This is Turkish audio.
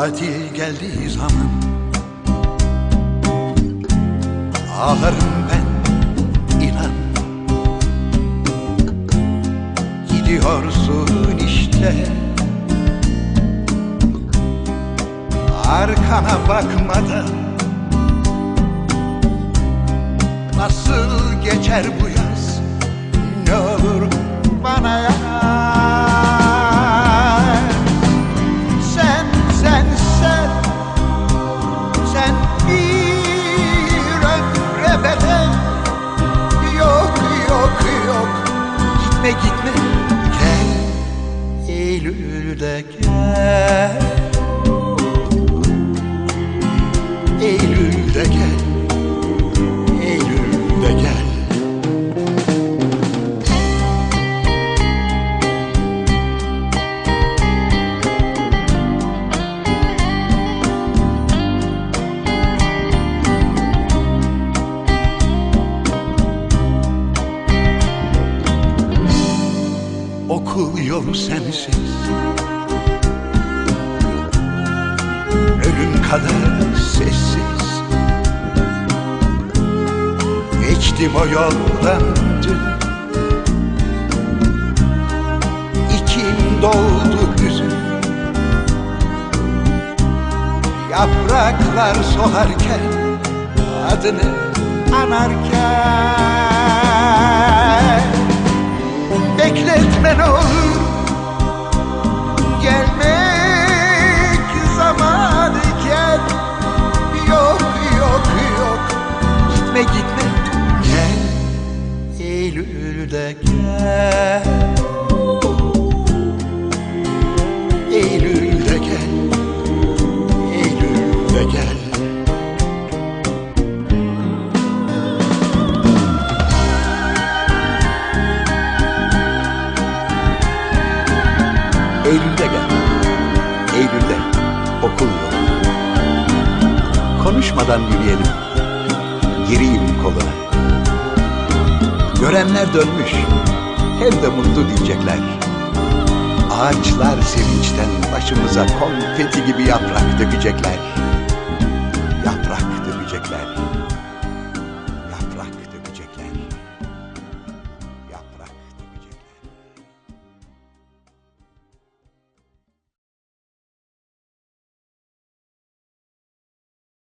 Tatil geldiği zaman. Ağlarım ben inan. Gidiyorsun işte. Arkana bakmadan Nasıl geçer bu yaz Eylül'de gel. Eylül'de gel. Eylül'de gel. Okul yolu sensiz kadar sessiz. Geçtim o yoldan dün İçim doldu hüzün Yapraklar solarken Adını anarken gel Eylül'de gel. Eylül'de okul yolu. Konuşmadan yürüyelim. Gireyim koluna. Görenler dönmüş. Hem de mutlu diyecekler. Ağaçlar sevinçten başımıza konfeti gibi yaprak dökecekler. That.